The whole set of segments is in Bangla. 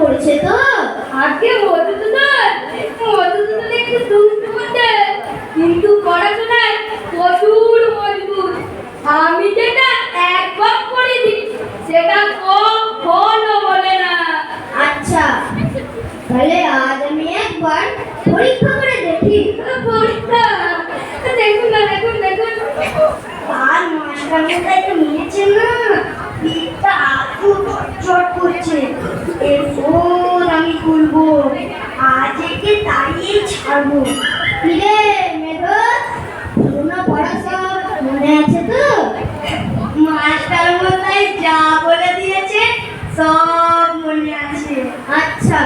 করছে তো? আজকে মধুসূদন মধুসূদন একটু দুষ্টু করছে কিন্তু পড়াশোনায় প্রচুর মজবুত। আমি যেটা একবার করে দিই সেটা কখনো বলে না। আচ্ছা তাহলে আজ আমি একবার পরীক্ষা করে দেখি। পরীক্ষা? দেখুন না দেখুন দেখুন। আর মাস্টার মশাই তো নিয়েছে না যা বলে দিয়েছে সব মনে আছে। আচ্ছা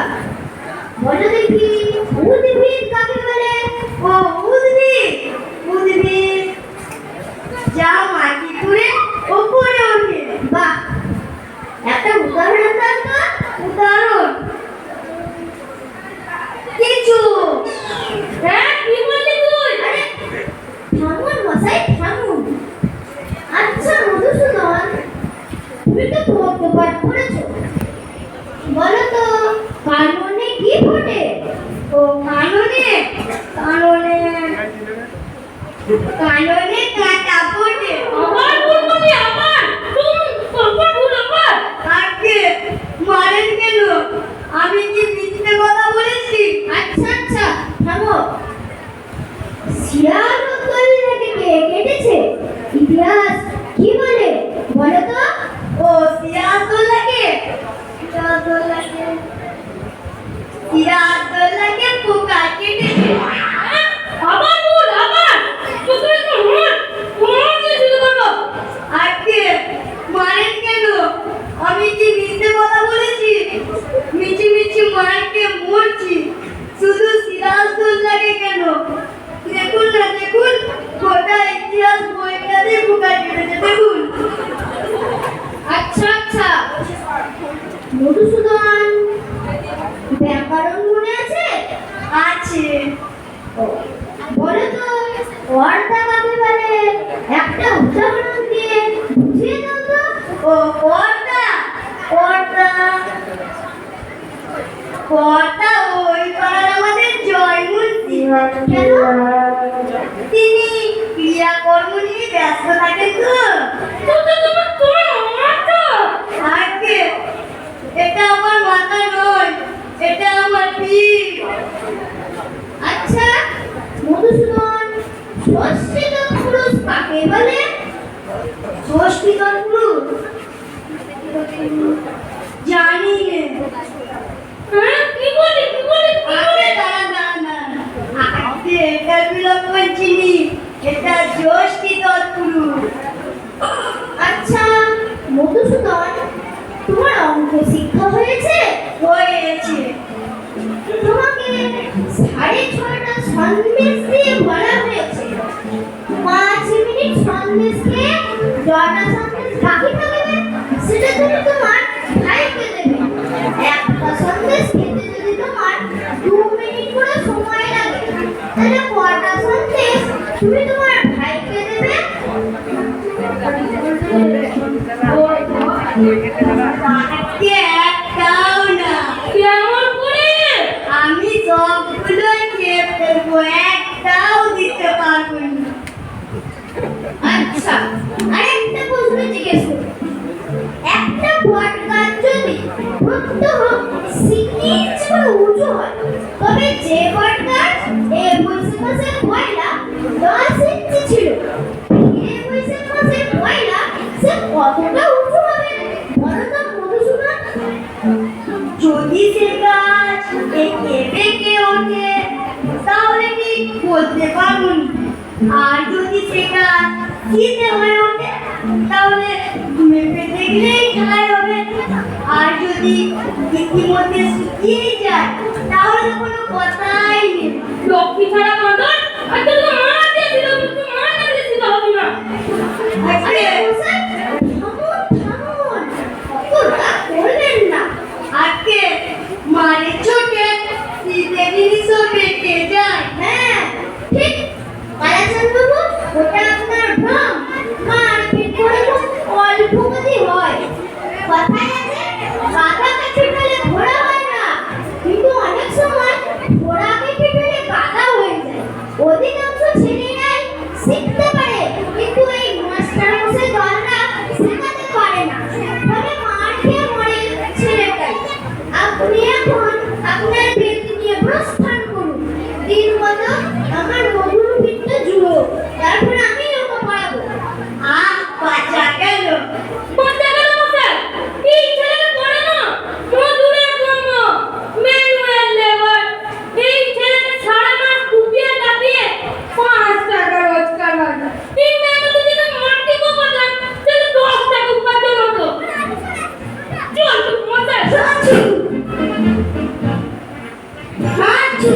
বলো ও উদ্ভিদ উদ্ভিদ। যা মাটি তুলে উপরে ওঠে বাহ একটা উদাহরণ দাও তো উদাহরণ কিছু হ্যাঁ কি বললি তুই আরে থামুন মশাই থামুন আচ্ছা মধুসূদন তুমি তো পদ্ম পাঠ করেছ? বলো তো কাননে কি ফোটে? ও কাননে কাননে কাননে কাটা পড়ে আমার ভুল আমার। তুমি আমার ভুল আমার। আজকে মারেন কেন? আমি কি মিথ্যে কথা বলেছি? আচ্ছা আচ্ছা থামো। শিয়াল কেটেছে? ইতিহাস কি বলে বলো তো ও সিরাজদৌল্লাকে সিরাজদৌল্লাকে সিরাজদৌল্লাকে পোকা কেটেছে আমার ভুল আমার তোদের তো ভুল ভুল দিয়ে শুরু করব আজকে মারেন কেন আমি কি মিথ্যে কথা বলেছি মিছি মিছি মারকে মরছি শুধু সিরাজদৌল্লাকে কেন দেখুন না দেখুন গোটা ইতিহাস বইটাতে পোকা কেটেছে দেখুন আচ্ছা আচ্ছা মধুসূদন ব্যাকরণ মনে আছে আছে ও, বলো তো অর্থা কাকে বলে একটা উদাহরণ দিয়ে বুঝিয়ে দাও তো ও কর্তা কর্তা কর্তা ওই পাড়ার আমাদের জয়মূর্তি কেন তিনি ক্রিয়াকর্ম নিয়ে ব্যস্ত থাকেন তো। এটা আমার মাথা নয় এটা আমার পিঠ আচ্ছা মধুসূদন ষষ্ঠীত পুরুষ কাকে বলে? ষষ্ঠীকর পুরুষ জানি নে। হ্যাঁ কি বলি কি বলি আরে দাঁড়া দাঁড়া দাঁড়া আজকে এটা বিলোপ করছিনি এটা ষষ্ঠী তৎপুরুষ। আচ্ছা মধুসূদন তোমার অঙ্ক শিক্ষা হয়েছে? হয়েছে। তোমাকে সাড়ে ছয়টা সন্দেশ দিয়ে তুমি তোমার ভাইকে দেবে কেমন করে আমি দিতে পারব আচ্ছা করি একটা যদি উঁচু হয়, তবে যে বট যদি সে গাছ এঁকে বেঁকে ওঠে, তাহলে বলতে পারব? আর যদি সে গাছ শীতে হয়ে ওঠে, তাহলে মেপে দেখলেই ঠাই হবে। আর যদি ইতিমধ্যে শুকিয়ে যায়, তাহলে কোনো কথাই নেই। লক্ষ্মী ছাড়া মদন আর দিন মানে আমার মধুর বৃত্ত জুড়ো। তারপর আমি